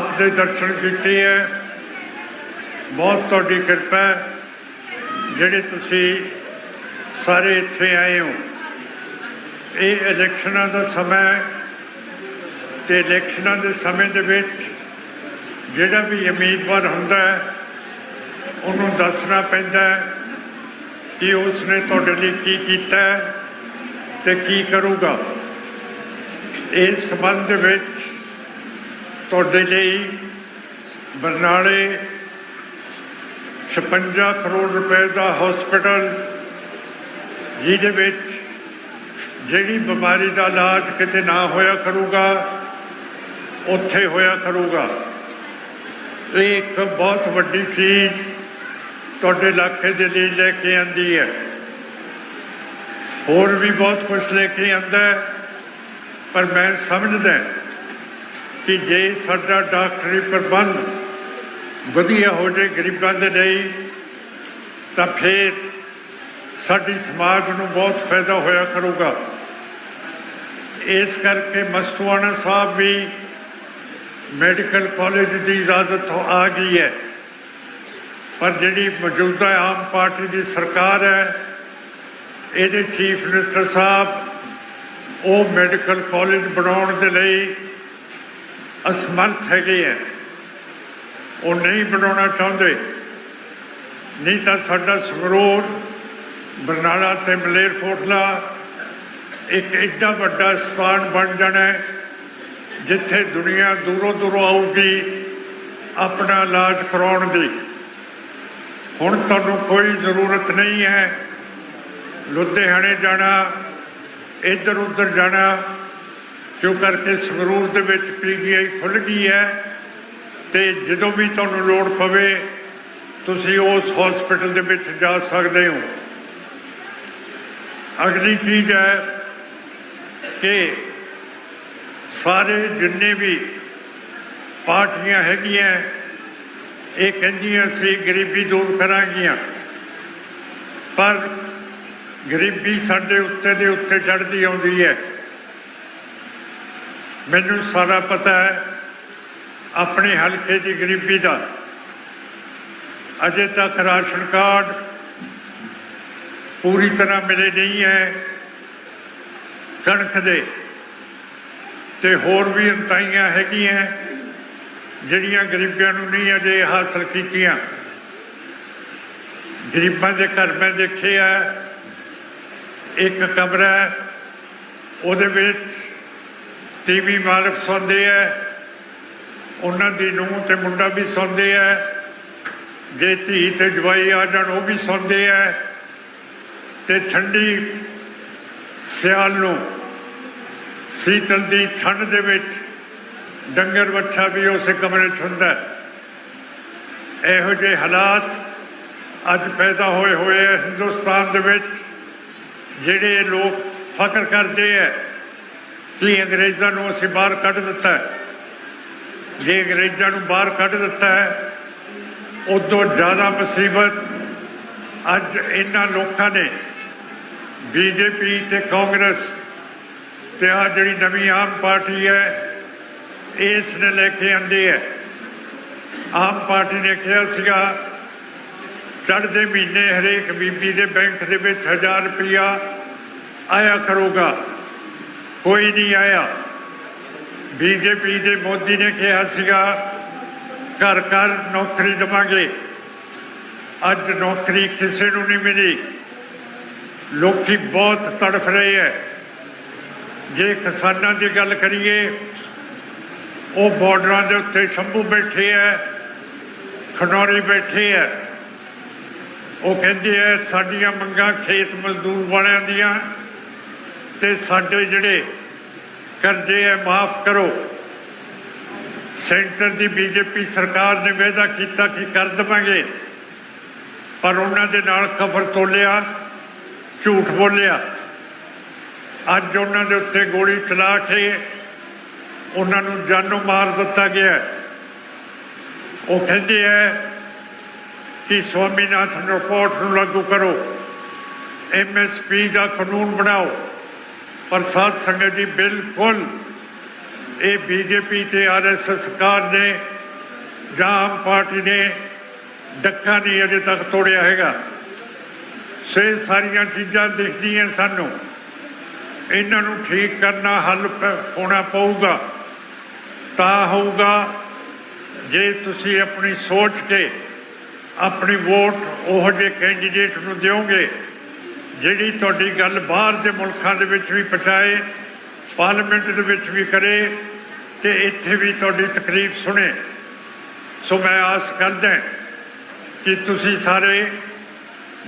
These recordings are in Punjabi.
ਆਪ ਦੇ ਦਰਸ਼ਨ ਕੀਤੇ ਹੈ। ਬਹੁਤ ਤੁਹਾਡੀ ਕਿਰਪਾ ਜਿਹੜੇ ਤੁਸੀਂ ਸਾਰੇ ਇੱਥੇ ਆਏ ਹੋ। ਇਹ ਇਲੈਕਸ਼ਨਾਂ ਦਾ ਸਮਾਂ ਹੈ ਤੇ ਇਲੈਕਸ਼ਨਾਂ ਦੇ ਸਮੇਂ ਦੇ ਵਿੱਚ ਜਿਹੜਾ ਵੀ ਉਮੀਦਵਾਰ ਹੁੰਦਾ ਹੈ, ਉਹਨੂੰ ਦੱਸਣਾ ਪੈਂਦਾ ਹੈ ਕਿ ਉਸਨੇ ਤੁਹਾਡੇ ਲਈ ਕੀ ਕੀਤਾ ਹੈ ਤੇ ਕੀ ਕਰੂਗਾ। ਇਸ ਸੰਬੰਧ ਵਿੱਚ ਤੁਹਾਡੇ ਲਈ ਬਰਨਾਲੇ 56 ਕਰੋੜ ਰੁਪਏ ਦਾ ਹਸਪੀਟਲ ਜਿਹਦੇ ਵਿੱਚ ਜਿਹੜੀ ਬਿਮਾਰੀ ਦਾ ਇਲਾਜ ਕਿਤੇ ਨਾ ਹੋਇਆ ਕਰੂਗਾ, ਉੱਥੇ ਹੋਇਆ ਕਰੂਗਾ। ਇਹ ਇੱਕ ਬਹੁਤ ਵੱਡੀ ਚੀਜ਼ ਤੁਹਾਡੇ ਇਲਾਕੇ ਦੇ ਲਈ ਲੈ ਕੇ ਆਂਦੀ ਹੈ। ਹੋਰ ਵੀ ਬਹੁਤ ਕੁਝ ਲੈ ਕੇ ਆਂਦਾ ਪਰ ਮੈਂ ਸਮਝਦਾ ਕਿ ਜੇ ਸਾਡਾ ਡਾਕਟਰੀ ਪ੍ਰਬੰਧ ਵਧੀਆ ਹੋ ਜਾਏ ਗਰੀਬਾਂ ਦੇ ਲਈ, ਤਾਂ ਫਿਰ ਸਾਡੀ ਸਮਾਜ ਨੂੰ ਬਹੁਤ ਫਾਇਦਾ ਹੋਇਆ ਕਰੂਗਾ। ਇਸ ਕਰਕੇ ਮਸਤੂਆਣਾ ਸਾਹਿਬ ਵੀ ਮੈਡੀਕਲ ਕਾਲਜ ਦੀ ਇਜਾਜ਼ਤ ਹੋ- ਆ ਗਈ ਹੈ। ਪਰ ਜਿਹੜੀ ਮੌਜੂਦਾ ਆਮ ਪਾਰਟੀ ਦੀ ਸਰਕਾਰ ਹੈ, ਇਹਦੇ ਚੀਫ ਮਿਨਿਸਟਰ ਸਾਹਿਬ ਉਹ ਮੈਡੀਕਲ ਕਾਲਜ ਬਣਾਉਣ ਦੇ ਲਈ ਅਸਮਰਥ ਹੈਗੇ ਹੈ ਉਹ ਨਹੀਂ ਬਣਾਉਣਾ ਚਾਹੁੰਦੇ। ਨਹੀਂ ਤਾਂ ਸਾਡਾ ਸੰਗਰੂਰ, ਬਰਨਾਲਾ ਤੇ ਮਲੇਰਕੋਟਲਾ ਇੱਕ ਐਡਾ ਵੱਡਾ ਸਥਾਨ ਬਣ ਜਾਣਾ ਜਿੱਥੇ ਦੁਨੀਆ ਦੂਰੋਂ ਦੂਰੋਂ ਆਊਗੀ ਆਪਣਾ ਇਲਾਜ ਕਰਾਉਣ ਦੀ। ਹੁਣ ਤੁਹਾਨੂੰ ਕੋਈ ਜ਼ਰੂਰਤ ਨਹੀਂ ਹੈ। ਲੁਧਿਆਣੇ ਜਾਣਾ ਇੱਧਰ ਉੱਧਰ ਜਾਣਾ ਕਿਉਂ ਕਰਕੇ ਸੰਗਰੂਰ ਦੇ ਵਿੱਚ ਪੀਜੀਆਈ ਖੁੱਲ ਗਈ ਹੈ ਤੇ ਜਦੋਂ ਵੀ ਤੁਹਾਨੂੰ ਲੋੜ ਪਵੇ, ਤੁਸੀਂ ਉਸ ਹਸਪੀਟਲ ਦੇ ਵਿੱਚ ਜਾ ਸਕਦੇ ਹੋ। ਅਗਲੀ ਚੀਜ਼ ਹੈ ਕਿ ਸਾਰੇ ਜਿੰਨੇ ਵੀ ਪਾਰਟੀਆਂ ਹੈਗੀਆਂ, ਇਹ ਕਹਿੰਦੀਆਂ ਸੀ ਗਰੀਬੀ ਦੂਰ ਕਰਾਂਗੀਆਂ। ਪਰ ਗਰੀਬੀ ਸਾਡੇ ਉੱਤੇ ਦੇ ਉੱਤੇ ਚੜਦੀ ਆਉਂਦੀ ਹੈ। ਮੈਨੂੰ ਸਾਰਾ ਪਤਾ ਹੈ ਆਪਣੇ ਹਲਕੇ ਦੀ ਗਰੀਬੀ ਦਾ। ਅਜੇ ਤੱਕ ਰਾਸ਼ਨ ਕਾਰਡ ਪੂਰੀ ਤਰ੍ਹਾਂ ਮਿਲੇ ਨਹੀਂ ਹੈ ਕਣਕ ਦੇ। ਤੇ ਹੋਰ ਵੀ ਅੰਤਾਈਆਂ ਹੈਗੀਆਂ ਜਿਹੜੀਆਂ ਗਰੀਬਾਂ ਨੂੰ ਨਹੀਂ ਅਜੇ ਹਾਸਲ ਕੀਤੀਆਂ। ਗਰੀਬਾਂ ਦੇ ਘਰ ਮੈਂ ਦੇਖਿਆ, ਇੱਕ ਕਮਰਾ ਉਹਦੇ ਵਿੱਚ ਟੀਵੀ ਮਾਲਕ ਸੌਂਦੇ ਹੈ ਉਹਨਾਂ ਦੀ ਨੂੰਹ ਤੇ ਮੁੰਡਾ ਵੀ ਸੌਂਦੇ ਹੈ ਜੇ ਧੀ ਤੇ ਜਵਾਈ ਆ ਜਾਣ, ਉਹ ਵੀ ਸੌਂਦੇ ਹੈ ਤੇ ਠੰਡੀ ਸਿਆਲ ਨੂੰ ਸੀਤਲ ਦੀ ਠੰਡ ਦੇ ਵਿੱਚ ਡੰਗਰ ਵੱਛਾ ਵੀ ਉਸੇ ਕਮਰੇ 'ਚ ਹੁੰਦਾ ਇਹੋ ਜਿਹੇ ਹਾਲਾਤ ਅੱਜ ਪੈਦਾ ਹੋਏ ਹੋਏ ਹੈ ਹਿੰਦੁਸਤਾਨ ਦੇ ਵਿੱਚ, ਜਿਹੜੇ ਲੋਕ ਫਖਰ ਕਰਦੇ ਹੈ ਕਿ ਅੰਗਰੇਜ਼ਾਂ ਨੂੰ ਅਸੀਂ ਬਾਹਰ ਕੱਢ ਦਿੱਤਾ ਹੈ। ਜੇ ਅੰਗਰੇਜ਼ਾਂ ਨੂੰ ਬਾਹਰ ਕੱਢ ਦਿੱਤਾ ਹੈ, ਉਦੋਂ ਜ਼ਿਆਦਾ ਮੁਸੀਬਤ ਅੱਜ ਇਹਨਾਂ ਲੋਕਾਂ ਨੇ ਬੀਜੇਪੀ ਤੇ ਕਾਂਗਰਸ ਤੇ ਆ ਜਿਹੜੀ ਨਵੀਂ ਆਮ ਪਾਰਟੀ ਹੈ ਇਸ ਨੇ ਲੈ ਕੇ ਆਂਦੀ ਹੈ। ਆਮ ਪਾਰਟੀ ਨੇ ਕਿਹਾ ਸੀਗਾ, ਚੜ੍ਹਦੇ ਮਹੀਨੇ ਹਰੇਕ ਬੀਬੀ ਦੇ ਬੈਂਕ ਦੇ ਵਿੱਚ 1000 ਰੁਪਇਆ ਆਇਆ ਕਰੂਗਾ। ਕੋਈ ਨਹੀਂ ਆਇਆ। ਬੀਜੇਪੀ ਦੇ ਮੋਦੀ ਨੇ ਕਿਹਾ ਸੀਗਾ, ਘਰ ਘਰ ਨੌਕਰੀ ਦੇਵਾਂਗੇ। ਅੱਜ ਨੌਕਰੀ ਕਿਸੇ ਨੂੰ ਨਹੀਂ ਮਿਲੀ। ਲੋਕੀ ਬਹੁਤ ਤੜਫ ਰਹੇ ਹੈ ਜੇ ਕਿਸਾਨਾਂ ਦੀ ਗੱਲ ਕਰੀਏ, ਉਹ ਬਾਰਡਰਾਂ ਦੇ ਉੱਤੇ ਸ਼ੰਭੂ ਬੈਠੇ ਹੈ ਖਨੌਰੀ ਬੈਠੇ ਹੈ ਉਹ ਕਹਿੰਦੇ ਐ, ਸਾਡੀਆਂ ਮੰਗਾਂ ਖੇਤ ਮਜ਼ਦੂਰ ਵਾਲਿਆਂ ਦੀਆਂ ਤੇ ਸਾਡੇ ਜਿਹੜੇ ਕਰਜ਼ੇ ਐ, ਮਾਫ ਕਰੋ। ਸੈਂਟਰ ਦੀ ਬੀਜੇਪੀ ਸਰਕਾਰ ਨੇ ਵਾਅਦਾ ਕੀਤਾ ਕਿ ਕਰ ਦੇਵਾਂਗੇ, ਪਰ ਉਹਨਾਂ ਦੇ ਨਾਲ ਕਫਰ ਤੋਲਿਆ, ਝੂਠ ਬੋਲਿਆ। ਅੱਜ ਉਹਨਾਂ ਦੇ ਉੱਤੇ ਗੋਲੀ ਚਲਾ ਕੇ ਉਹਨਾਂ ਨੂੰ ਜਾਨੋਂ ਮਾਰ ਦਿੱਤਾ ਗਿਆ। ਉਹ ਕਹਿੰਦੇ ਹੈ ਕਿ ਸਵਾਮੀਨਾਥਨ ਰਿਪੋਰਟ ਨੂੰ ਲਾਗੂ ਕਰੋ ਐਮਐਸਪੀ ਦਾ ਕਾਨੂੰਨ ਬਣਾਓ। ਪਰ ਸਾਧ ਸੰਗਤ ਜੀ ਬਿਲਕੁਲ ਇਹ ਬੀਜੇਪੀ ਤੇ ਆਰਐਸਐਸ ਸਰਕਾਰ ਨੇ ਜਾਂ ਆਮ ਪਾਰਟੀ ਨੇ ਡੱਕਾ ਨਹੀਂ ਅਜੇ ਤੱਕ ਤੋੜਿਆ ਹੈਗਾ। ਸੇ ਸਾਰੀਆਂ ਚੀਜ਼ਾਂ ਦਿਖਦੀਆਂ ਸਾਨੂੰ। ਇਹਨਾਂ ਨੂੰ ਠੀਕ ਕਰਨਾ ਹੱਲ ਪ- ਹੋਣਾ ਪਊਗਾ। ਤਾਂ ਹੋਊਗਾ ਜੇ ਤੁਸੀਂ ਆਪਣੀ ਸੋਚ ਕੇ ਆਪਣੀ ਵੋਟ ਉਹ ਜਿਹੇ ਕੈਂਡੀਡੇਟ ਨੂੰ ਦਿਓਗੇ। ਜਿਹੜੀ ਤੁਹਾਡੀ ਗੱਲ ਬਾਹਰ ਦੇ ਮੁਲਕਾਂ ਦੇ ਵਿੱਚ ਵੀ ਪਹੁੰਚਾਏ, ਪਾਰਲੀਮੈਂਟ ਦੇ ਵਿੱਚ ਵੀ ਕਰੇ ਤੇ ਇੱਥੇ ਵੀ ਤੁਹਾਡੀ ਤਕਲੀਫ ਸੁਣੇ। ਸੋ ਮੈਂ ਆਸ ਕਰਦਾ ਕਿ ਤੁਸੀਂ ਸਾਰੇ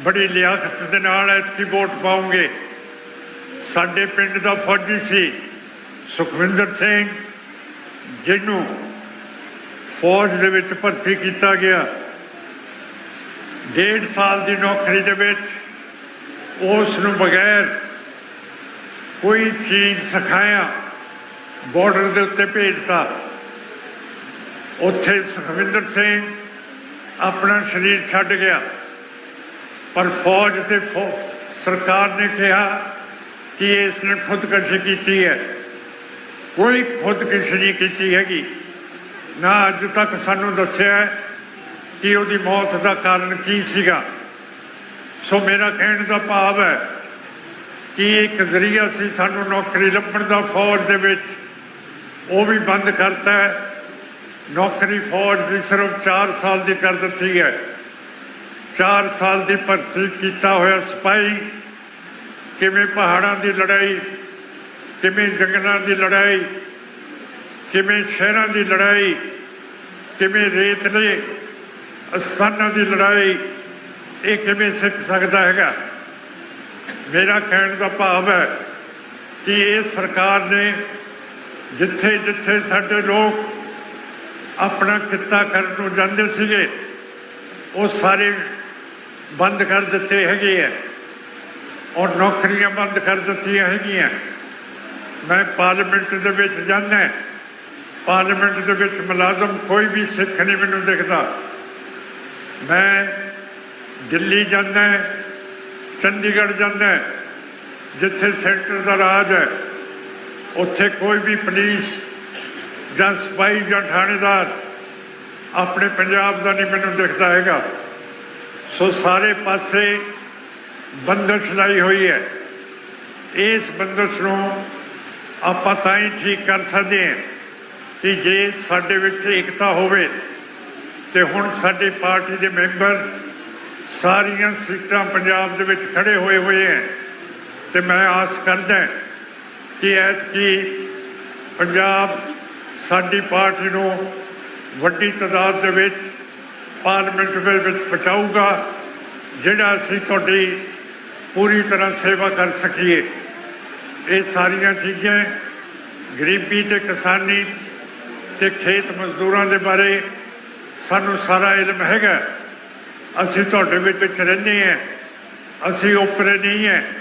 ਬੜੀ ਲਿਆਕਤ ਦੇ ਨਾਲ ਐਤਕੀ ਵੋਟ ਪਾਉਂਗੇ ਸਾਡੇ ਪਿੰਡ ਦਾ ਫੌਜੀ ਸੀ ਸੁਖਵਿੰਦਰ ਸਿੰਘ, ਜਿਹਨੂੰ ਫੌਜ ਦੇ ਵਿੱਚ ਭਰਤੀ ਕੀਤਾ ਗਿਆ। ਡੇਢ ਸਾਲ ਦੀ ਨੌਕਰੀ ਦੇ ਵਿੱਚ ਉਸ ਨੂੰ ਬਗੈਰ ਕੋਈ ਚੀਜ਼ ਸਿਖਾਇਆ ਬਾਰਡਰ ਦੇ ਉੱਤੇ ਭੇਜਤਾ। ਉੱਥੇ ਸੁਖਵਿੰਦਰ ਸਿੰਘ ਆਪਣਾ ਸਰੀਰ ਛੱਡ ਗਿਆ। ਪਰ ਫੌਜ ਤੇ ਫੌ- ਸਰਕਾਰ ਨੇ ਕਿਹਾ ਕਿ ਇਸ ਨੇ ਖੁਦਕੁਸ਼ੀ ਕੀਤੀ ਹੈ। ਕੋਈ ਖੁਦਕਸ਼ੀ ਨਹੀਂ ਕੀਤੀ ਹੈਗੀ। ਨਾ ਅੱਜ ਤੱਕ ਸਾਨੂੰ ਦੱਸਿਆ ਕਿ ਉਹਦੀ ਮੌਤ ਦਾ ਕਾਰਨ ਕੀ ਸੀਗਾ। ਸੋ ਮੇਰਾ ਕਹਿਣ ਦਾ ਭਾਵ ਹੈ ਕਿ ਇੱਕ ਜ਼ਰੀਆ ਸੀ ਸਾਨੂੰ ਨੌਕਰੀ ਲੱਭਣ ਦਾ ਫੌਜ ਦੇ ਵਿੱਚ। ਉਹ ਵੀ ਬੰਦ ਕਰਤਾ ਹੈ। ਨੌਕਰੀ ਫੌਜ ਦੀ ਸਿਰਫ 4 ਸਾਲ ਦੀ ਕਰ ਦਿੱਤੀ ਹੈ। 4 ਸਾਲ ਦੀ ਭਰਤੀ ਕੀਤਾ ਹੋਇਆ ਸਿਪਾਹੀ, ਕਿਵੇਂ ਪਹਾੜਾਂ ਦੀ ਲੜਾਈ, ਕਿਵੇਂ ਜੰਗਲਾਂ ਦੀ ਲੜਾਈ, ਕਿਵੇਂ ਸ਼ਹਿਰਾਂ ਦੀ ਲੜਾਈ, ਕਿਵੇਂ ਰੇਤਲੇ ਅਸਥਾਨਾਂ ਦੀ ਲੜਾਈ ਇਹ ਕਿਵੇਂ ਸਿੱਖ ਸਕਦਾ ਹੈਗਾ? ਮੇਰਾ ਕਹਿਣ ਦਾ ਭਾਵ ਹੈ ਕਿ ਇਹ ਸਰਕਾਰ ਨੇ ਜਿੱਥੇ ਜਿੱਥੇ ਸਾਡੇ ਲੋਕ ਆਪਣਾ ਕਿੱਤਾ ਕਰਨ ਨੂੰ ਜਾਂਦੇ ਸੀਗੇ, ਉਹ ਸਾਰੇ ਬੰਦ ਕਰ ਦਿੱਤੇ ਹੈਗੇ ਆ ਔਰ ਨੌਕਰੀਆਂ ਬੰਦ ਕਰ ਦਿੱਤੀਆਂ ਹੈਗੀਆਂ। ਮੈਂ ਪਾਰਲੀਮੈਂਟ ਦੇ ਵਿੱਚ ਜਾਂਦਾ ਪਾਰਲੀਮੈਂਟ ਦੇ ਵਿੱਚ ਮੁਲਾਜ਼ਮ ਕੋਈ ਵੀ ਸਿੱਖ ਨਹੀਂ ਮੈਨੂੰ ਦਿਖਦਾ। ਮੈਂ ਦਿੱਲੀ ਜਾਂਦਾ ਚੰਡੀਗੜ੍ਹ ਜਾਂਦਾ ਜਿੱਥੇ ਸੈਂਟਰ ਦਾ ਰਾਜ ਹੈ, ਉੱਥੇ ਕੋਈ ਵੀ ਪੁਲਿਸ ਜਾਂ ਸਪਾਈ ਜਾਂ ਥਾਣੇਦਾਰ ਆਪਣੇ ਪੰਜਾਬ ਦਾ ਨਹੀਂ ਮੈਨੂੰ ਦਿਖਦਾ ਹੈਗਾ। ਸੋ ਸਾਰੇ ਪਾਸੇ ਬੰਦਸ਼ ਲਾਈ ਹੋਈ ਹੈ। ਇਸ ਬੰਦਸ਼ ਨੂੰ ਆਪਾਂ ਤਾਂ ਹੀ ਠੀਕ ਕਰ ਸਕਦੇ ਹਾਂ ਕਿ ਜੇ ਸਾਡੇ ਵਿੱਚ ਏਕਤਾ ਹੋਵੇ ਤੇ ਹੁਣ ਸਾਡੀ ਪਾਰਟੀ ਦੇ ਮੈਂਬਰ ਸਾਰੀਆਂ ਸੀਟਾਂ ਪੰਜਾਬ ਦੇ ਵਿੱਚ ਖੜੇ ਹੋਏ ਹੋਏ ਹੈ ਤੇ ਮੈਂ ਆਸ ਕਰਦਾ ਕਿ ਐਤਕੀ ਪੰਜਾਬ ਸਾਡੀ ਪਾਰਟੀ ਨੂੰ ਵੱਡੀ ਤਾਦਾਦ ਦੇ ਵਿੱਚ ਪਾਰਲੀਮੈਂਟ ਦੇ ਵਿੱਚ ਪਹੁੰਚਾਊਗਾ ਜਿਹੜਾ ਅਸੀਂ ਤੁਹਾਡੀ ਪੂਰੀ ਤਰ੍ਹਾਂ ਸੇਵਾ ਕਰ ਸਕੀਏ। ਇਹ ਸਾਰੀਆਂ ਚੀਜ਼ਾਂ ਗਰੀਬੀ ਤੇ ਕਿਸਾਨੀ ਤੇ ਖੇਤ ਮਜ਼ਦੂਰਾਂ ਦੇ ਬਾਰੇ ਸਾਨੂੰ ਸਾਰਾ ਇਲਮ ਹੈਗਾ। ਅਸੀਂ ਤੁਹਾਡੇ ਵਿੱਚ ਰਹਿੰਦੇ ਹਾਂ। ਅਸੀਂ ਉੱਪਰੇ ਨਹੀਂ ਹੈ।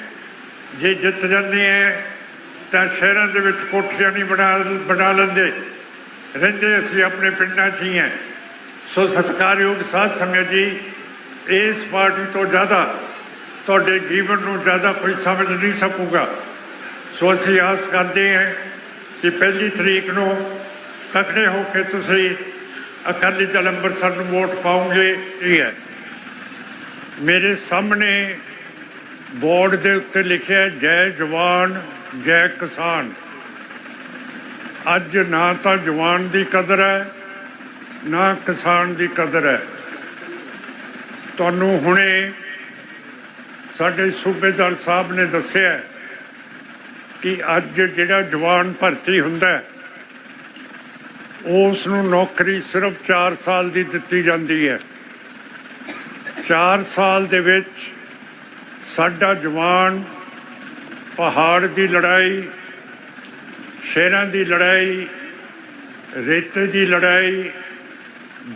ਜੇ ਜਿੱਤ ਜਾਂਦੇ ਹਾਂ, ਤਾਂ ਸ਼ਹਿਰਾਂ ਦੇ ਵਿੱਚ ਕੋਠੀਆਂ ਨਹੀਂ ਬਣਾ ਬਣਾ ਲੈਂਦੇ। ਰਹਿੰਦੇ ਅਸੀਂ ਆਪਣੇ ਪਿੰਡਾਂ 'ਚ ਹੀ ਹਾਂ। ਸੋ ਸਤਿਕਾਰਯੋਗ ਸਾਧ ਸੰਗਤ ਜੀ, ਇਸ ਪਾਰਟੀ ਤੋਂ ਜ਼ਿਆਦਾ ਤੁਹਾਡੇ ਜੀਵਨ ਨੂੰ ਜ਼ਿਆਦਾ ਕੋਈ ਸਮਝ ਨਹੀਂ ਸਕੂਗਾ। ਸੋ ਅਸੀਂ ਆਸ ਕਰਦੇ ਹਾਂ ਕਿ ਪਹਿਲੀ ਤਰੀਕ ਨੂੰ ਤਕੜੇ ਹੋ ਕੇ ਤੁਸੀਂ ਅਕਾਲੀ ਦਲ ਅੰਮ੍ਰਿਤਸਰ ਨੂੰ ਵੋਟ ਪਾਉਂਗੇ। ਇਹ ਹੈ ਮੇਰੇ ਸਾਹਮਣੇ ਬੋਰਡ ਦੇ ਉੱਤੇ ਲਿਖਿਆ ਜੈ ਜਵਾਨ, ਜੈ ਕਿਸਾਨ। ਅੱਜ ਨਾ ਤਾਂ ਜਵਾਨ ਦੀ ਕਦਰ ਹੈ, ਨਾ ਕਿਸਾਨ ਦੀ ਕਦਰ ਹੈ। ਤੁਹਾਨੂੰ ਹੁਣੇ ਸਾਡੇ ਸੂਬੇਦਾਰ ਸਾਹਿਬ ਨੇ ਦੱਸਿਆ ਕਿ ਅੱਜ ਜਿਹੜਾ ਜਵਾਨ ਭਰਤੀ ਹੁੰਦਾ ਉਸ ਨੂੰ ਨੌਕਰੀ ਸਿਰਫ 4 ਸਾਲ ਦੀ ਦਿੱਤੀ ਜਾਂਦੀ ਹੈ। 4 ਸਾਲ ਦੇ ਵਿੱਚ ਸਾਡਾ ਜਵਾਨ ਪਹਾੜ ਦੀ ਲੜਾਈ, ਸ਼ਹਿਰਾਂ ਦੀ ਲੜਾਈ, ਰੇਤੇ ਦੀ ਲੜਾਈ,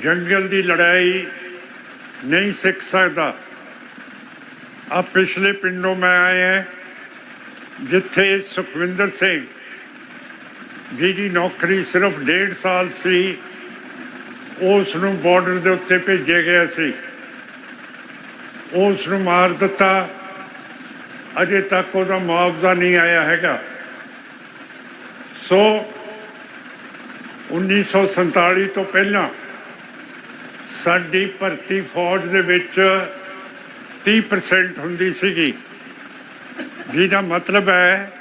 ਜੰਗਲ ਦੀ ਲੜਾਈ ਨਹੀਂ ਸਿੱਖ ਸਕਦਾ। ਆ ਪਿਛਲੇ ਪਿੰਡੋਂ ਮੈਂ ਆਇਆ, ਜਿੱਥੇ ਸੁਖਵਿੰਦਰ ਸਿੰਘ ਜੀ ਦੀ ਨੌਕਰੀ ਸਿਰਫ ਡੇਢ ਸਾਲ ਸੀ, ਉਸ ਨੂੰ ਬਾਰਡਰ ਦੇ ਉੱਤੇ ਭੇਜਿਆ ਗਿਆ ਸੀ। ਉਸ ਨੂੰ ਮਾਰ ਦਿੱਤਾ। ਅਜੇ ਤੱਕ ਉਹਦਾ ਮੁਆਵਜ਼ਾ ਨਹੀਂ ਆਇਆ ਹੈਗਾ। ਸੋ 1947 ਤੋਂ ਪਹਿਲਾਂ ਸਾਡੀ ਭਰਤੀ ਫੌਜ ਦੇ ਵਿੱਚ 30% ਹੁੰਦੀ ਸੀਗੀ। ਜਿਹਦਾ ਮਤਲਬ ਹੈ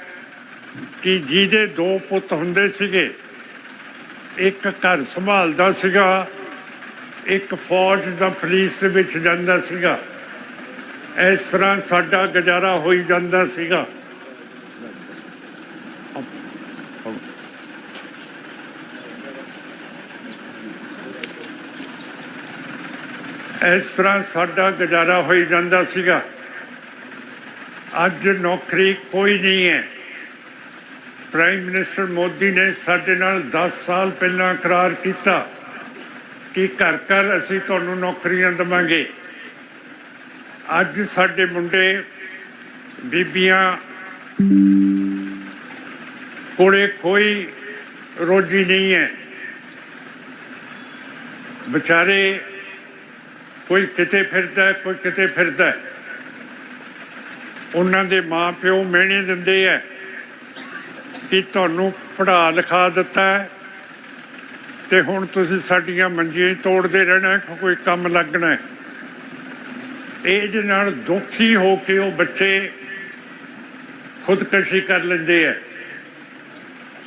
ਕਿ ਜਿਹਦੇ ਦੋ ਪੁੱਤ ਹੁੰਦੇ ਸੀਗੇ, ਇੱਕ ਘਰ ਸੰਭਾਲਦਾ ਸੀਗਾ, ਇੱਕ ਫੌਜ ਦਾ ਪੁਲਿਸ ਦੇ ਵਿੱਚ ਜਾਂਦਾ ਸੀਗਾ। ਇਸ ਤਰ੍ਹਾਂ ਸਾਡਾ ਗੁਜ਼ਾਰਾ ਹੋਈ ਜਾਂਦਾ ਸੀਗਾ। ਇਸ ਤਰ੍ਹਾਂ ਸਾਡਾ ਗੁਜ਼ਾਰਾ ਹੋਈ ਜਾਂਦਾ ਸੀਗਾ। ਅੱਜ ਨੌਕਰੀ ਕੋਈ ਨਹੀਂ ਹੈ। ਪ੍ਰਾਈਮ ਮਿਨਿਸਟਰ ਮੋਦੀ ਨੇ ਸਾਡੇ ਨਾਲ 10 ਸਾਲ ਪਹਿਲਾਂ ਇਕਰਾਰ ਕੀਤਾ ਕਿ ਘਰ ਘਰ ਅਸੀਂ ਤੁਹਾਨੂੰ ਨੌਕਰੀਆਂ ਦੇਵਾਂਗੇ। ਅੱਜ ਸਾਡੇ ਮੁੰਡੇ ਬੀਬੀਆਂ ਕੋਲੇ ਕੋਈ ਰੋਜੀ ਨਹੀਂ ਹੈ। ਵਿਚਾਰੇ ਕੋਈ ਕਿਤੇ ਫਿਰਦਾ ਕੋਈ ਕਿਤੇ ਫਿਰਦਾ ਉਹਨਾਂ ਦੇ ਮਾਪਿਓ ਮਿਹਣੇ ਦਿੰਦੇ ਐ ਕਿ ਤੁਹਾਨੂੰ ਪੜ੍ਹਾ ਲਿਖਾ ਦਿੱਤਾ ਤੇ ਹੁਣ ਤੁਸੀਂ ਸਾਡੀਆਂ ਮੰਜੀਆਂ ਹੀ ਤੋੜਦੇ ਰਹਿਣਾ ਕੋਈ ਕੰਮ ਲੱਗਣਾ ਇਹਦੇ ਨਾਲ ਦੁਖੀ ਹੋ ਕੇ ਉਹ ਬੱਚੇ ਖੁਦਕਸ਼ੀ ਕਰ ਲੈਂਦੇ ਐ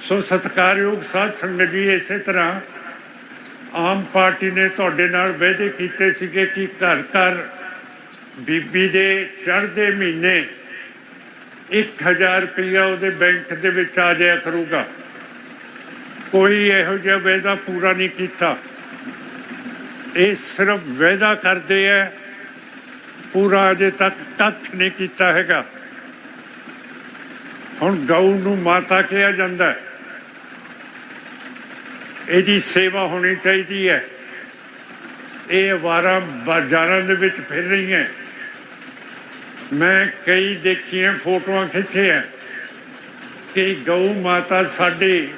ਸੋ ਸਤਿਕਾਰਯੋਗ ਸਾਧ ਸੰਗਤ ਜੀ, ਇਸੇ ਤਰ੍ਹਾਂ ਆਮ ਪਾਰਟੀ ਨੇ ਤੁਹਾਡੇ ਨਾਲ ਵਾਅਦੇ ਕੀਤੇ ਸੀਗੇ ਕਿ ਘਰ ਘਰ ਬੀਬੀ ਦੇ ਚੜ੍ਹਦੇ ਮਹੀਨੇ 1000 ਰੁਪਇਆ ਉਹਦੇ ਬੈਂਕ ਦੇ ਵਿੱਚ ਆ ਜਾਇਆ ਕਰੂਗਾ। ਕੋਈ ਇਹੋ ਜਿਹਾ ਵਾਅਦਾ ਪੂਰਾ ਨਹੀਂ ਕੀਤਾ। ਇਹ ਸਿਰਫ ਵਾਅਦਾ ਕਰਦੇ ਐ ਪੂਰਾ ਅਜੇ ਤੱਕ ਕੱਖ ਨਹੀਂ ਕੀਤਾ ਹੈਗਾ। ਹੁਣ ਗਊ ਨੂੰ ਮਾਤਾ ਕਿਹਾ ਜਾਂਦਾ ਹੈ। ਇਹਦੀ ਸੇਵਾ ਹੋਣੀ ਚਾਹੀਦੀ ਹੈ। ਇਹ ਅਵਾਰਾ ਬਾਜ਼ਾਰਾਂ ਦੇ ਵਿੱਚ ਫਿਰ ਰਹੀਆਂ ਮੈਂ ਕਈ ਦੇਖੀਆਂ ਫੋਟੋਆਂ ਖਿੱਚੀਆਂ ਕਿ ਗਊ ਮਾਤਾ ਸਾਡੇ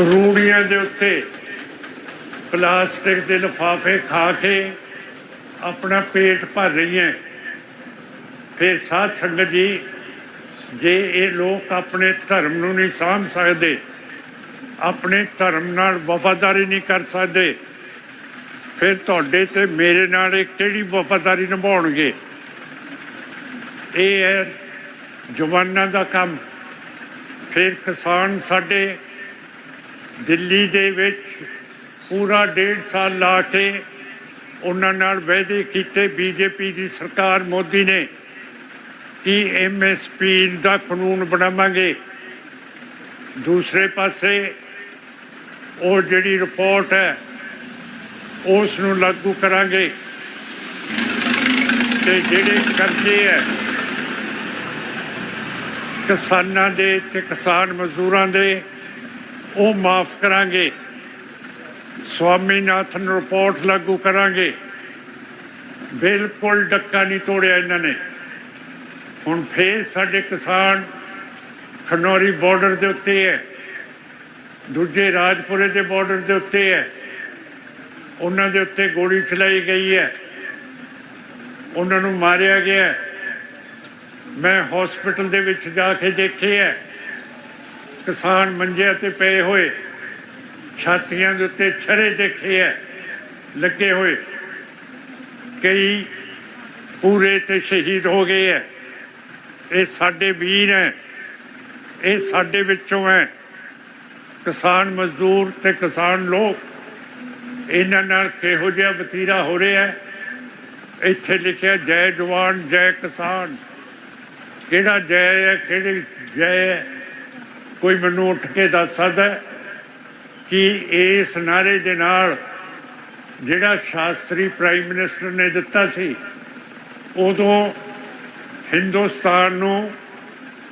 ਰੂੜੀਆਂ ਦੇ ਉੱਤੇ ਪਲਾਸਟਿਕ ਦੇ ਲਿਫਾਫੇ ਖਾ ਕੇ ਆਪਣਾ ਪੇਟ ਭਰ ਰਹੀਆਂ ਫਿਰ ਸਾਧ ਸੰਗਤ ਜੀ, ਜੇ ਇਹ ਲੋਕ ਆਪਣੇ ਧਰਮ ਨੂੰ ਨਹੀਂ ਸਾਂਭ ਸਕਦੇ, ਆਪਣੇ ਧਰਮ ਨਾਲ ਵਫਾਦਾਰੀ ਨਹੀਂ ਕਰ ਸਕਦੇ, ਫਿਰ ਤੁਹਾਡੇ ਤੇ ਮੇਰੇ ਨਾਲ ਇਹ ਕਿਹੜੀ ਵਫਾਦਾਰੀ ਨਿਭਾਉਣਗੇ? ਇਹ ਹੈ ਜਵਾਨਾਂ ਦਾ ਕੰਮ। ਫਿਰ ਕਿਸਾਨ ਸਾਡੇ ਦਿੱਲੀ ਦੇ ਵਿੱਚ ਪੂਰਾ ਡੇਢ ਸਾਲ ਲਾ ਕੇ ਉਹਨਾਂ ਨਾਲ ਵਾਅਦੇ ਕੀਤੇ ਬੀਜੇਪੀ ਦੀ ਸਰਕਾਰ ਮੋਦੀ ਨੇ ਕਿ ਐਮਐਸਪੀ ਦਾ ਕਾਨੂੰਨ ਬਣਾਵਾਂਗੇ। ਦੂਸਰੇ ਪਾਸੇ ਉਹ ਜਿਹੜੀ ਰਿਪੋਰਟ ਹੈ, ਉਸ ਨੂੰ ਲਾਗੂ ਕਰਾਂਗੇ। ਤੇ ਜਿਹੜੇ ਕਰਜ਼ੇ ਹੈ, ਕਿਸਾਨਾਂ ਦੇ ਤੇ ਕਿਸਾਨ ਮਜ਼ਦੂਰਾਂ ਦੇ ਉਹ ਮਾਫ ਕਰਾਂਗੇ। ਸਵਾਮੀਨਾਥਨ ਰਿਪੋਰਟ ਲਾਗੂ ਕਰਾਂਗੇ। ਬਿਲਕੁਲ ਡੱਕਾ ਨਹੀਂ ਤੋੜਿਆ ਇਹਨਾਂ ਨੇ। ਹੁਣ ਫੇਰ ਸਾਡੇ ਕਿਸਾਨ ਖਨੌਰੀ ਬਾਰਡਰ ਦੇ ਉੱਤੇ ਹੈ। ਦੂਜੇ ਰਾਜਪੁਰੇ ਦੇ ਬਾਰਡਰ ਦੇ ਉੱਤੇ ਹੈ। ਉਹਨਾਂ ਦੇ ਉੱਤੇ ਗੋਲੀ ਚਲਾਈ ਗਈ ਹੈ। ਉਹਨਾਂ ਨੂੰ ਮਾਰਿਆ ਗਿਆ ਮੈਂ ਹਸਪੀਟਲ ਦੇ ਵਿੱਚ ਜਾ ਕੇ ਦੇਖਿਆ ਕਿਸਾਨ ਮੰਜਿਆਂ ਤੇ ਪਏ ਹੋਏ। ਛਾਤੀਆਂ ਦੇ ਉੱਤੇ ਛਰੇ ਦੇਖੇ ਹੈ ਲੱਗੇ ਹੋਏ। ਕਈ ਪੂਰੇ ਤੇ ਸ਼ਹੀਦ ਹੋ ਗਏ ਹੈ ਇਹ ਸਾਡੇ ਵੀਰ ਹੈ ਇਹ ਸਾਡੇ ਵਿੱਚੋਂ ਹੈ ਕਿਸਾਨ ਮਜ਼ਦੂਰ ਤੇ ਕਿਸਾਨ ਲੋਕ, ਇਹਨਾਂ ਨਾਲ ਕਿਹੋ ਜਿਹਾ ਵਤੀਰਾ ਹੋ ਰਿਹਾ ਹੈ ਇੱਥੇ ਲਿਖਿਆ, ਜੈ ਜਵਾਨ, ਜੈ ਕਿਸਾਨ। ਕਿਹੜਾ ਜੈ ਹੈ ਕਿਹੜੀ ਜੈ ਹੈ ਕੋਈ ਮੈਨੂੰ ਉੱਠ ਕੇ ਦੱਸ ਸਕਦਾ ਕਿ ਇਸ ਨਾਰੇ ਦੇ ਨਾਲ ਜਿਹੜਾ ਸ਼ਾਸਤਰੀ ਪ੍ਰਾਈਮ ਮਿਨਿਸਟਰ ਨੇ ਦਿੱਤਾ ਸੀ, ਉਦੋਂ ਹਿੰਦੁਸਤਾਨ ਨੂੰ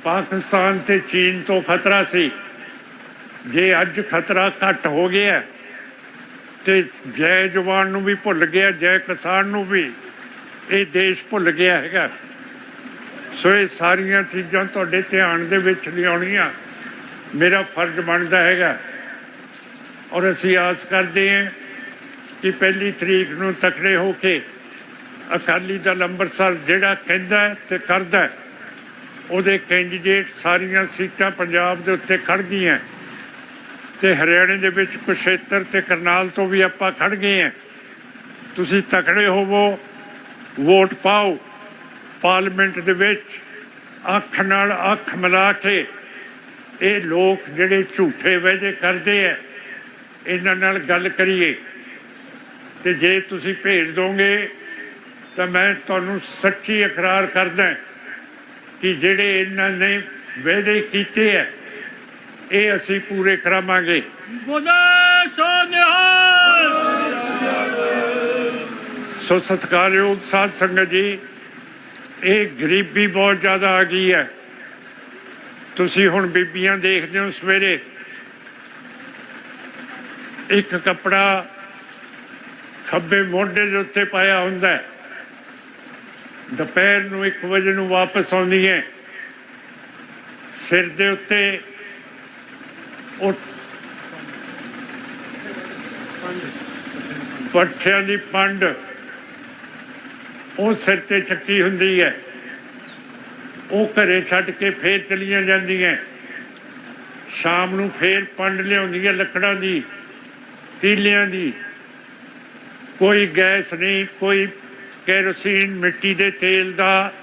ਪਾਕਿਸਤਾਨ ਤੇ ਚੀਨ ਤੋਂ ਖਤਰਾ ਸੀ। ਜੇ ਅੱਜ ਖਤਰਾ ਘੱਟ ਹੋ ਗਿਆ ਤੇ ਜੈ ਜਵਾਨ ਨੂੰ ਵੀ ਭੁੱਲ ਗਿਆ, ਜੈ ਕਿਸਾਨ ਨੂੰ ਵੀ ਇਹ ਦੇਸ਼ ਭੁੱਲ ਗਿਆ ਹੈਗਾ। ਸੋ ਇਹ ਸਾਰੀਆਂ ਚੀਜ਼ਾਂ ਤੁਹਾਡੇ ਧਿਆਨ ਦੇ ਵਿੱਚ ਲਿਆਉਣੀਆਂ। ਮੇਰਾ ਫਰਜ਼ ਬਣਦਾ ਹੈਗਾ। ਔਰ ਅਸੀਂ ਆਸ ਕਰਦੇ ਹਾਂ ਕਿ ਪਹਿਲੀ ਤਰੀਕ ਨੂੰ ਤਕੜੇ ਹੋ ਕੇ ਅਕਾਲੀ ਦਲ ਅੰਮ੍ਰਿਤਸਰ ਜਿਹੜਾ ਕਹਿੰਦਾ ਹੈ ਤੇ ਕਰਦਾ ਉਹਦੇ ਕੈਂਡੀਡੇਟ ਸਾਰੀਆਂ ਸੀਟਾਂ ਪੰਜਾਬ ਦੇ ਉੱਤੇ ਖੜ ਗਈਆਂ। ਤੇ ਹਰਿਆਣੇ ਦੇ ਵਿੱਚ ਕੁਸ਼ੇਤਰ ਤੇ ਕਰਨਾਲ ਤੋਂ ਵੀ ਆਪਾਂ ਖੜ ਗਏ ਹਾਂ। ਤੁਸੀਂ ਤਕੜੇ ਹੋਵੋ, ਵੋਟ ਪਾਓ। ਪਾਰਲੀਮੈਂਟ ਦੇ ਵਿੱਚ ਅੱਖ ਨਾਲ ਅੱਖ ਮਿਲਾ ਕੇ ਇਹ ਲੋਕ ਜਿਹੜੇ ਝੂਠੇ ਵਾਅਦੇ ਕਰਦੇ ਆ ਇਹਨਾਂ ਨਾਲ ਗੱਲ ਕਰੀਏ। ਤੇ ਜੇ ਤੁਸੀਂ ਭੇਜ ਦੋਗੇ ਤਾਂ ਮੈਂ ਤੁਹਾਨੂੰ ਸੱਚੀ ਇਕਰਾਰ ਕਰਦਾ ਕਿ ਜਿਹੜੇ ਇਹਨਾਂ ਨੇ ਵਾਅਦੇ ਕੀਤੇ ਆ ਇਹ ਅਸੀਂ ਪੂਰੇ ਕਰਾਵਾਂਗੇ। ਬੋਲੇ ਸੋ ਨਿਹਾਲ! ਸੋ ਸਤਿਕਾਰਯੋਗ ਸਾਧ ਸੰਗਤ ਜੀ ਇਹ ਗਰੀਬੀ ਬਹੁਤ ਜ਼ਿਆਦਾ ਆ ਗਈ ਹੈ। ਤੁਸੀਂ ਹੁਣ ਬੀਬੀਆਂ ਦੇਖਦੇ ਹੋ ਸਵੇਰੇ। ਇੱਕ ਕੱਪੜਾ ਖੱਬੇ ਮੋਢੇ ਦੇ ਉੱਤੇ ਪਾਇਆ ਹੁੰਦਾ ਹੈ। ਦੁਪਹਿਰ ਨੂੰ 1 ਵਜੇ ਨੂੰ ਵਾਪਸ ਆਉਂਦੀ ਹੈ। ਸਿਰ ਦੇ ਉੱਤੇ ਉਹ ਪੱਠਿਆਂ ਦੀ ਪੰਡ। ਉਹ ਸਿਰ ਤੇ ਚੱਕੀ ਹੁੰਦੀ ਹੈ। ਉਹ ਘਰੇ ਛੱਡ ਕੇ ਫੇਰ ਚਲੀਆਂ ਜਾਂਦੀਆਂ। ਸ਼ਾਮ ਨੂੰ ਫੇਰ ਪੰਡ ਲਿਆਉਂਦੀਆਂ ਲੱਕੜਾਂ ਦੀ, ਤੀਲਿਆਂ ਦੀ। ਕੋਈ ਗੈਸ ਨਹੀਂ, ਕੋਈ ਕੈਰੋਸੀਨ, ਮਿੱਟੀ ਦੇ ਤੇਲ ਦਾ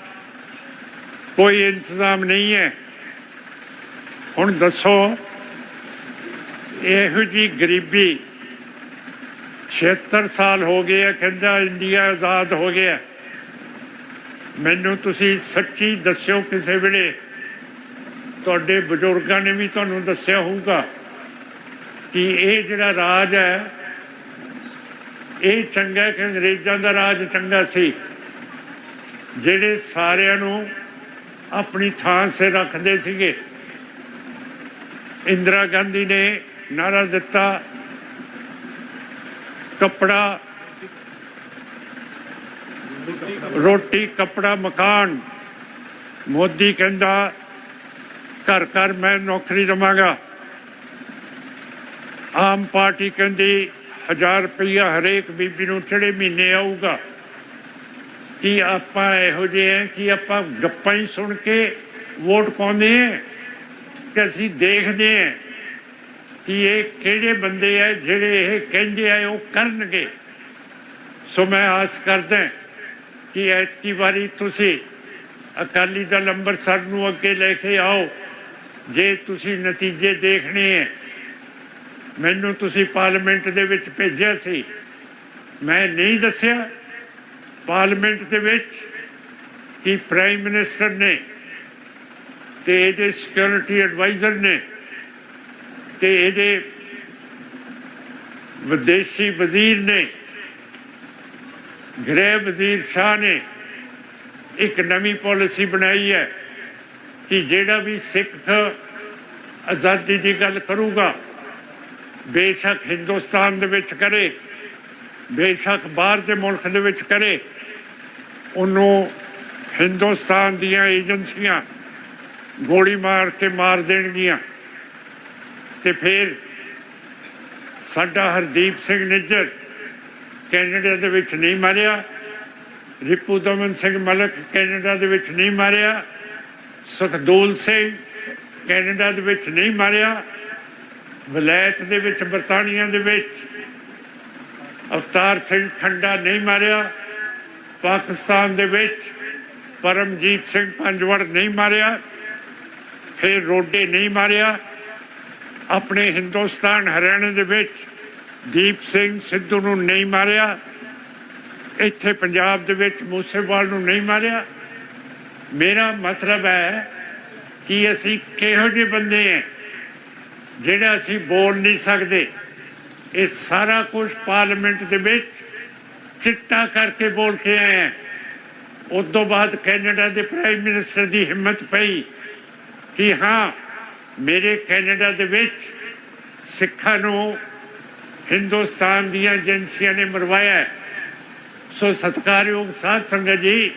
ਕੋਈ ਇੰਤਜ਼ਾਮ ਨਹੀਂ ਹੈ। ਹੁਣ ਦੱਸੋ, ਇਹੋ ਜੀ ਗਰੀਬੀ 76 ਸਾਲ ਹੋ ਗਏ ਆ, ਕਹਿੰਦਾ ਇੰਡੀਆ ਆਜ਼ਾਦ ਹੋ ਗਿਆ। ਮੈਨੂੰ ਤੁਸੀਂ ਸੱਚੀ ਦੱਸਿਓ ਕਿਸੇ ਵੇਲੇ। ਤੁਹਾਡੇ ਬਜ਼ੁਰਗਾਂ ਨੇ ਵੀ ਤੁਹਾਨੂੰ ਦੱਸਿਆ ਹੋਊਗਾ ਕਿ ਇਹ ਜਿਹੜਾ ਰਾਜ ਹੈ, ਇਹ ਚੰਗਾ ਕਿ ਅੰਗਰੇਜ਼ਾਂ ਦਾ ਰਾਜ ਚੰਗਾ ਸੀ। ਜਿਹੜੇ ਸਾਰਿਆਂ ਨੂੰ ਆਪਣੀ ਥਾਂ ਸੇ ਰੱਖਦੇ ਸੀਗੇ। ਇੰਦਰਾ ਗਾਂਧੀ ਨੇ ਨਾਰਾ ਦਿੱਤਾ, ਕੱਪੜਾ ਰੋਟੀ, ਕੱਪੜਾ, ਮਕਾਨ। ਮੋਦੀ ਕਹਿੰਦਾ, ਘਰ ਘਰ ਮੈਂ ਨੌਕਰੀ ਦਵਾਂਗਾ। ਆਮ ਪਾਰਟੀ ਕਹਿੰਦੀ, ਹਜ਼ਾਰ ਰੁਪਈਆ ਹਰੇਕ ਬੀਬੀ ਨੂੰ ਚੜੇ ਮਹੀਨੇ ਆਊਗਾ। ਕਿ ਆਪਾਂ ਇਹੋ ਜਿਹੇ ਹੈ ਕਿ ਆਪਾਂ ਗੱਪਾਂ ਹੀ ਸੁਣ ਕੇ ਵੋਟ ਪਾਉਂਦੇ ਹਾਂ ਕਿ ਅਸੀਂ ਦੇਖਦੇ ਹਾਂ ਕਿ ਇਹ ਕਿਹੜੇ ਬੰਦੇ ਆ ਜਿਹੜੇ ਇਹ ਕਹਿੰਦੇ ਆ ਉਹ ਕਰਨਗੇ? ਸੋ ਮੈਂ ਆਸ ਕਰਦਾ ਕਿ ਐਤਕੀ ਵਾਰੀ ਤੁਸੀਂ ਅਕਾਲੀ ਦਲ ਅੰਮ੍ਰਿਤਸਰ ਨੂੰ ਅੱਗੇ ਲੈ ਕੇ ਆਓ। ਜੇ ਤੁਸੀਂ ਨਤੀਜੇ ਦੇਖਣੇ ਹੈ ਮੈਨੂੰ ਤੁਸੀਂ ਪਾਰਲੀਮੈਂਟ ਦੇ ਵਿੱਚ ਭੇਜਿਆ ਸੀ। ਮੈਂ ਨਹੀਂ ਦੱਸਿਆ ਪਾਰਲੀਮੈਂਟ ਦੇ ਵਿੱਚ ਕਿ ਪ੍ਰਾਈਮ ਮਿਨਿਸਟਰ ਨੇ ਤੇ ਇਹਦੇ ਸਿਕਿਉਰਿਟੀ ਐਡਵਾਈਜ਼ਰ ਨੇ ਤੇ ਇਹਦੇ ਵਿਦੇਸ਼ੀ ਵਜ਼ੀਰ ਨੇ ਗ੍ਰਹਿ ਵਜ਼ੀਰ ਸ਼ਾਹ ਨੇ ਇੱਕ ਨਵੀਂ ਪਾਲਿਸੀ ਬਣਾਈ ਹੈ ਕਿ ਜਿਹੜਾ ਵੀ ਸਿੱਖ ਆਜ਼ਾਦੀ ਦੀ ਗੱਲ ਕਰੂਗਾ, ਬੇਸ਼ੱਕ ਹਿੰਦੁਸਤਾਨ ਦੇ ਵਿੱਚ ਕਰੇ, ਬੇਸ਼ੱਕ ਬਾਹਰ ਦੇ ਮੁਲਕ ਦੇ ਵਿੱਚ ਕਰੇ, ਉਹਨੂੰ ਹਿੰਦੁਸਤਾਨ ਦੀਆਂ ਏਜੰਸੀਆਂ ਗੋਲੀ ਮਾਰ ਕੇ ਮਾਰ ਦੇਣਗੀਆਂ। ਤੇ ਫਿਰ ਸਾਡਾ ਹਰਦੀਪ ਸਿੰਘ ਨਿੱਜਰ ਕੈਨੇਡਾ ਦੇ ਵਿੱਚ ਨਹੀਂ ਮਾਰਿਆ। ਰਿਪੂ ਦਮਨ ਸਿੰਘ ਮਲਕ ਕੈਨੇਡਾ ਦੇ ਵਿੱਚ ਨਹੀਂ ਮਾਰਿਆ। ਸੁਖਦੂਲ ਸਿੰਘ ਕੈਨੇਡਾ ਦੇ ਵਿੱਚ ਨਹੀਂ ਮਾਰਿਆ। ਵਲੈਤ ਦੇ ਵਿੱਚ, ਬਰਤਾਨੀਆ ਦੇ ਵਿੱਚ ਅਵਤਾਰ ਸਿੰਘ ਖੰਡਾ ਨਹੀਂ ਮਾਰਿਆ। ਪਾਕਿਸਤਾਨ ਦੇ ਵਿੱਚ ਪਰਮਜੀਤ ਸਿੰਘ ਪੰਜਵੜ ਨਹੀਂ ਮਾਰਿਆ। ਫਿਰ ਰੋਡੇ ਨਹੀਂ ਮਾਰਿਆ। ਆਪਣੇ ਹਿੰਦੁਸਤਾਨ, ਹਰਿਆਣੇ ਦੇ ਵਿੱਚ ਦੀਪ ਸਿੰਘ ਸਿੱਧੂ ਨੂੰ ਨਹੀਂ ਮਾਰਿਆ। ਇੱਥੇ ਪੰਜਾਬ ਦੇ ਵਿੱਚ ਮੂਸੇਵਾਲ ਨੂੰ ਨਹੀਂ ਮਾਰਿਆ। ਮੇਰਾ ਮਤਲਬ ਹੈ ਕਿ ਅਸੀਂ ਕਿਹੋ ਜਿਹੇ ਬੰਦੇ ਹਾਂ ਜਿਹੜਾ ਅਸੀਂ ਬੋਲ ਨਹੀਂ ਸਕਦੇ। ਇਹ ਸਾਰਾ ਕੁਝ ਪਾਰਲੀਮੈਂਟ ਦੇ ਵਿੱਚ ਚਿੱਟਾ ਕਰਕੇ ਬੋਲ ਕੇ ਆਏ ਹਾਂ। ਉਸ ਤੋਂ ਬਾਅਦ ਕੈਨੇਡਾ ਦੇ ਪ੍ਰਾਈਮ ਮਿਨਿਸਟਰ ਦੀ ਹਿੰਮਤ ਪਈ ਕਿ ਹਾਂ, ਮੇਰੇ ਕੈਨੇਡਾ ਦੇ ਵਿੱਚ ਸਿੱਖਾਂ ਨੂੰ ਹਿੰਦੁਸਤਾਨ ਦੀਆਂ ਏਜੰਸੀਆਂ ਨੇ ਮਰਵਾਇਆ ਸੋ ਸਤਕਾਰਯੋਗ ਸਾਧ ਸੰਗਤ ਜੀ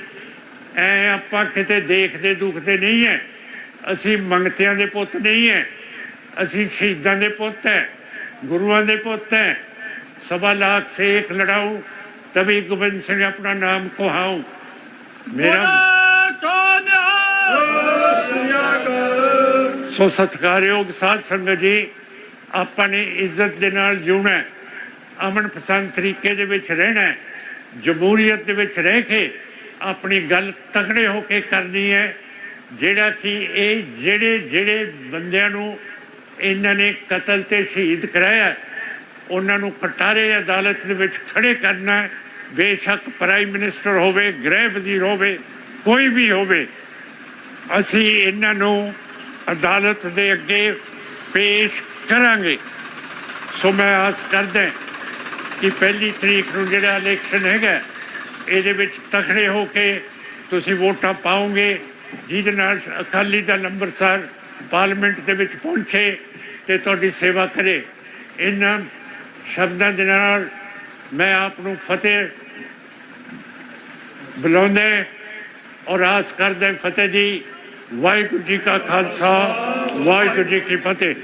ਐ ਆਪਾਂ ਕਿਤੇ ਦੇਖਦੇ ਦੁਖਦੇ ਨਹੀਂ ਐ। ਅਸੀਂ ਮੰਗਤਿਆਂ ਦੇ ਪੁੱਤ ਨਹੀਂ ਐ। ਅਸੀਂ ਸ਼ਹੀਦਾਂ ਦੇ ਪੁੱਤ ਐ ਗੁਰੂਆਂ ਦੇ ਪੁੱਤ ਐ। ਸਵਾ ਲੱਖ ਸੇਖ ਲੜਾਉ ਤਵੀ ਗੋਬਿੰਦ ਸਿੰਘ ਆਪਣਾ ਨਾਮ ਕਹਾਉ ਮੇਰਾ ਸੋ ਸਤਕਾਰਯੋਗ ਸਾਧ ਸੰਗਤ ਜੀ ਆਪਾਂ ਨੇ ਇੱਜ਼ਤ ਦੇ ਨਾਲ ਜਿਉਣਾ ਅਮਨ ਪਸੰਦ ਤਰੀਕੇ ਦੇ ਵਿੱਚ ਰਹਿਣਾ ਜਮਹੂਰੀਅਤ ਦੇ ਵਿੱਚ ਰਹਿ ਕੇ ਆਪਣੀ ਗੱਲ ਤਕੜੇ ਹੋ ਕੇ ਕਰਨੀ ਹੈ, ਜਿਹੜਾ ਕਿ ਇਹ ਜਿਹੜੇ ਜਿਹੜੇ ਬੰਦਿਆਂ ਨੂੰ ਇਹਨਾਂ ਨੇ ਕਤਲ ਤੇ ਸ਼ਹੀਦ ਕਰਾਇਆ, ਉਹਨਾਂ ਨੂੰ ਕਟਾਰੇ ਅਦਾਲਤ ਦੇ ਵਿੱਚ ਖੜੇ ਕਰਨਾ ਬੇਸ਼ੱਕ ਪ੍ਰਾਈਮ ਮਿਨਿਸਟਰ ਹੋਵੇ, ਗ੍ਰਹਿ ਵਜ਼ੀਰ ਹੋਵੇ, ਕੋਈ ਵੀ ਹੋਵੇ, ਅਸੀਂ ਇਹਨਾਂ ਨੂੰ ਅਦਾਲਤ ਦੇ ਅੱਗੇ ਪੇਸ਼ ਕਰਾਂਗੇ। ਸੋ ਮੈਂ ਆਸ ਕਰਦਾ ਕਿ ਪਹਿਲੀ ਤਰੀਕ ਨੂੰ ਜਿਹੜਾ ਇਲੈਕਸ਼ਨ ਹੈਗਾ, ਇਹਦੇ ਵਿੱਚ ਤਖੜੇ ਹੋ ਕੇ ਤੁਸੀਂ ਵੋਟਾਂ ਪਾਓਗੇ, ਜਿਹਦੇ ਨਾਲ ਅਕਾਲੀ ਦਲ ਅੰਮ੍ਰਿਤਸਰ ਪਾਰਲੀਮੈਂਟ ਦੇ ਵਿੱਚ ਪਹੁੰਚੇ ਤੇ ਤੁਹਾਡੀ ਸੇਵਾ ਕਰੇ। ਇਹਨਾਂ ਸ਼ਬਦਾਂ ਦੇ ਨਾਲ ਮੈਂ ਆਪ ਨੂੰ ਫਤਿਹ ਬੁਲਾਉਂਦਾ ਔਰ ਆਸ ਕਰਦਾ ਫਤਿਹ ਜੀ, ਵਾਹਿਗੁਰੂ ਜੀ ਕਾ ਖਾਲਸਾ, ਵਾਹਿਗੁਰੂ ਜੀ ਕੀ ਫਤਿਹ।